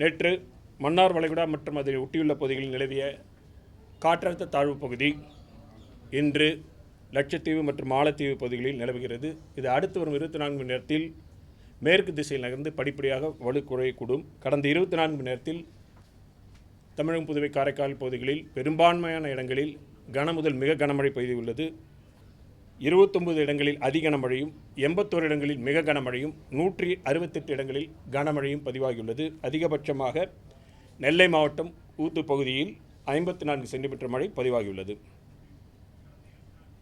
நேற்று மன்னார் வளைகுடா மற்றும் அதை ஒட்டியுள்ள பகுதிகளில் நிலவிய காற்றழுத்த தாழ்வு பகுதி இன்று லட்சத்தீவு மற்றும் மாலத்தீவு பகுதிகளில் நிலவுகிறது. இது அடுத்து வரும் இருபத்தி நான்கு மணி நேரத்தில் மேற்கு திசையில் நகர்ந்து படிப்படியாக வலு குறையக்கூடும். கடந்த இருபத்தி நான்கு மணி நேரத்தில் தமிழகம் புதுவை காரைக்கால் பகுதிகளில் பெரும்பான்மையான இடங்களில் கனமுதல் மிக கனமழை பெய்துள்ளது. இருபத்தொம்பது இடங்களில் அதி கனமழையும் எண்பத்தோரு இடங்களில் மிக கனமழையும் நூற்றி அறுபத்தெட்டு இடங்களில் கனமழையும் பதிவாகியுள்ளது. அதிகபட்சமாக நெல்லை மாவட்டம் ஊத்து பகுதியில் ஐம்பத்தி நான்கு சென்டிமீட்டர் மழை பதிவாகியுள்ளது.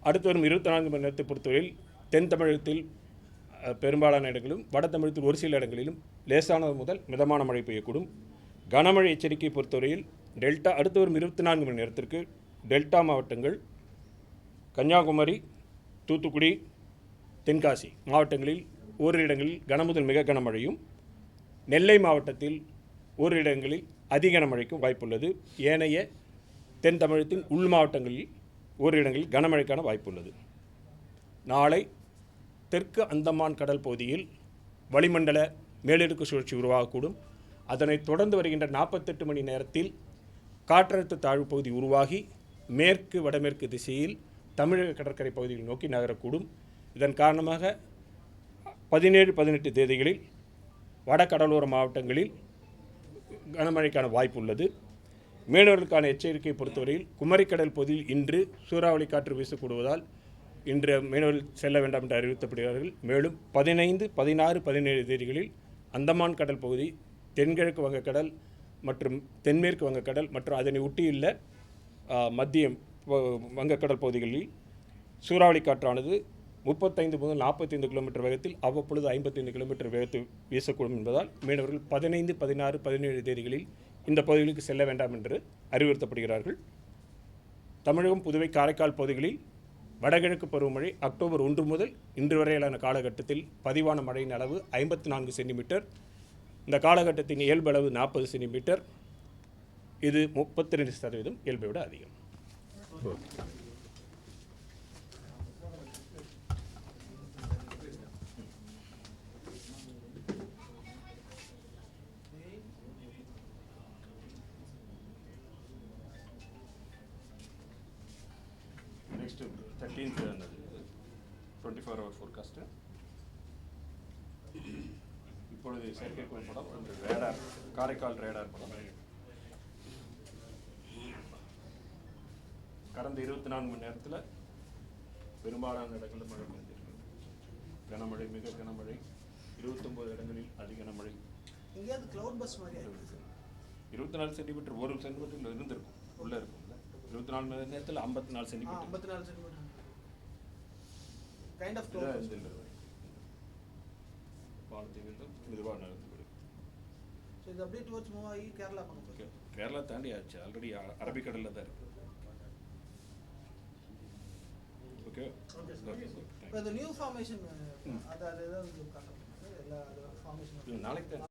அடுத்து வரும் இருபத்தி நான்கு மணி நேரத்தை பொறுத்தவரையில் தென் தமிழகத்தில் பெரும்பாலான இடங்களிலும் வட தமிழகத்தில் ஒரு சில இடங்களிலும் லேசானது முதல் மிதமான மழை பெய்யக்கூடும். கனமழை எச்சரிக்கை பொறுத்தவரையில் டெல்டா அடுத்து வரும் இருபத்தி நான்கு மணி நேரத்திற்கு டெல்டா மாவட்டங்கள் கன்னியாகுமரி தூத்துக்குடி தென்காசி மாவட்டங்களில் ஓரிரு இடங்களில் கனமுதல் மிக கனமழையும் நெல்லை மாவட்டத்தில் ஒரு இடங்களில் அதிக கனமழைக்கும் வாய்ப்புள்ளது. ஏனைய தென் தமிழகத்தின் உள் மாவட்டங்களில் ஒரு இடங்களில் கனமழைக்கான வாய்ப்புள்ளது. நாளை தெற்கு அந்தமான் கடல் பகுதியில் வளிமண்டல மேலடுக்கு சுழற்சி உருவாகக்கூடும். அதனைத் தொடர்ந்து வருகின்ற நாற்பத்தெட்டு மணி நேரத்தில் காற்றழுத்த தாழ்வு பகுதி உருவாகி மேற்கு வடமேற்கு திசையில் தமிழக கடற்கரை பகுதிகள் நோக்கி நகரக்கூடும். இதன் காரணமாக பதினேழு பதினெட்டு தேதிகளில் வட கடலோர மாவட்டங்களில் கனமழைக்கான வாய்ப்பு உள்ளது மீனவர்களுக்கான எச்சரிக்கை பொறுத்தவரையில் குமரிக்கடல் பகுதியில் இன்று சூறாவளி காற்று வீசக்கூடுவதால் இன்று மீனவர்கள் செல்ல வேண்டாம் என்று அறிவித்தப்படுகிறார்கள் மேலும் பதினைந்து பதினாறு பதினேழு தேதிகளில் அந்தமான் கடல் பகுதி தென்கிழக்கு வங்கக்கடல் மற்றும் தென்மேற்கு வங்கக்கடல் மற்றும் அதனை ஒட்டியுள்ள ஆ, மத்திய வங்கக்கடல் பகுதிகளில் சூறாவளி காற்றானது முப்பத்தைந்து முதல் நாற்பத்தைந்து கிலோமீட்டர் வேகத்தில் அவ்வப்பொழுது ஐம்பத்தைந்து கிலோமீட்டர் வேகத்தில் வீசக்கூடும் என்பதால் மீனவர்கள் பதினைந்து பதினாறு பதினேழு தேதிகளில் இந்த பகுதிகளுக்கு செல்ல வேண்டாம் என்று அறிவுறுத்தப்படுகிறார்கள். தமிழகம் புதுவை காரைக்கால் பகுதிகளில் வடகிழக்கு பருவமழை அக்டோபர் ஒன்று முதல் இன்று வரையிலான காலகட்டத்தில் பதிவான மழையின் அளவு ஐம்பத்தி நான்கு சென்டிமீட்டர். இந்த காலகட்டத்தின் இயல்பளவு நாற்பது சென்டிமீட்டர். இது முப்பத்தி ரெண்டு சதவீதம் இயல்பை விட அதிகம். next thirteenth twenty four hour forecast இப்பொழுது செயற்கைக்கோள் படம் ஒன்று ரேடார் காரைக்கால் ரேடார் படம் கடந்த இருபத்தி நான்கு மணி நேரத்தில் பெரும்பாலான இடங்களில் மழை பெய்திருக்கு. கனமழை மிக கனமழை. இருபத்தொம்போது இடங்களில் அதி கனமழை. எங்கேயாவது கிளவுட் பஸ் மாதிரி இருபத்தி நாலு சென்டிமீட்டர் ஒரு சென்டிமீட்டர் இருந்திருக்கும். உள்ளே இருக்கும்ல. இருபத்தி நாலு மணி நேரத்தில் ஐம்பத்தி நாலு சென்டிமீட்டர் ஐம்பத்தி நாலு சென்டிமீட்டர் கைண்ட் ஆஃப் வானத்தீவில் மெதுவாக நடந்து ஸோ இது அப்படியே டுவர்ட்ஸ் மூவ் ஆகி கேரளா பக்கம் கேரளா தாண்டி ஆச்சு. ஆல்ரெடி அரபிக்கடலில் தான் இருக்கு. Okay Okay, sir. ஓகே இப்போ இந்த நியூ ஃபார்மேஷன் அது அது ஏதாவது காட்ட எல்லா ஃபார்மேஷன் நாளைக்கு தான்